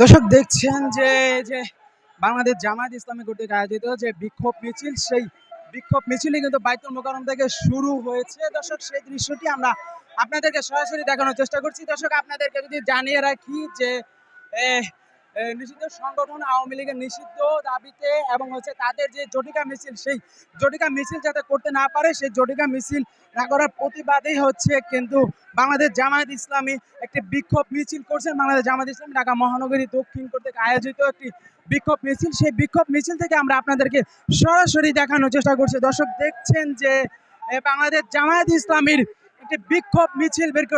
দর্শক, দেখছেন যে যে বাংলাদেশ জামায়াত ইসলামী কর্তৃক আয়োজিত যে বিক্ষোভ মিছিল, সেই বিক্ষোভ মিছিলই কিন্তু বাইতুল মোকারম থেকে শুরু হয়েছে। দর্শক, সেই দৃশ্যটি আমরা আপনাদেরকে সরাসরি দেখানোর চেষ্টা করছি। দর্শক, আপনাদেরকে যদি জানিয়ে রাখি যে নিষিদ্ধ সংগঠন আওয়ামী লীগের নিষিদ্ধ দাবিতে এবং হচ্ছে তাদের যে জটিকা মিছিল, সেই জটিকা মিছিল যাতে করতে না পারে, সেই জটিকা মিছিল না করার প্রতিবাদেই হচ্ছে কিন্তু বাংলাদেশ জামায়াত ইসলামী একটি বিক্ষোভ মিছিল করছেন বাংলাদেশ জামায়াত ইসলামী ঢাকা মহানগরী দক্ষিণ কর্তৃক আয়োজিত একটি বিক্ষোভ মিছিল। সেই বিক্ষোভ মিছিল থেকে আমরা আপনাদেরকে সরাসরি দেখানোর চেষ্টা করছি। দর্শক দেখছেন যে বাংলাদেশ জামায়াত ইসলামীর একটি বিক্ষোভ মিছিল বের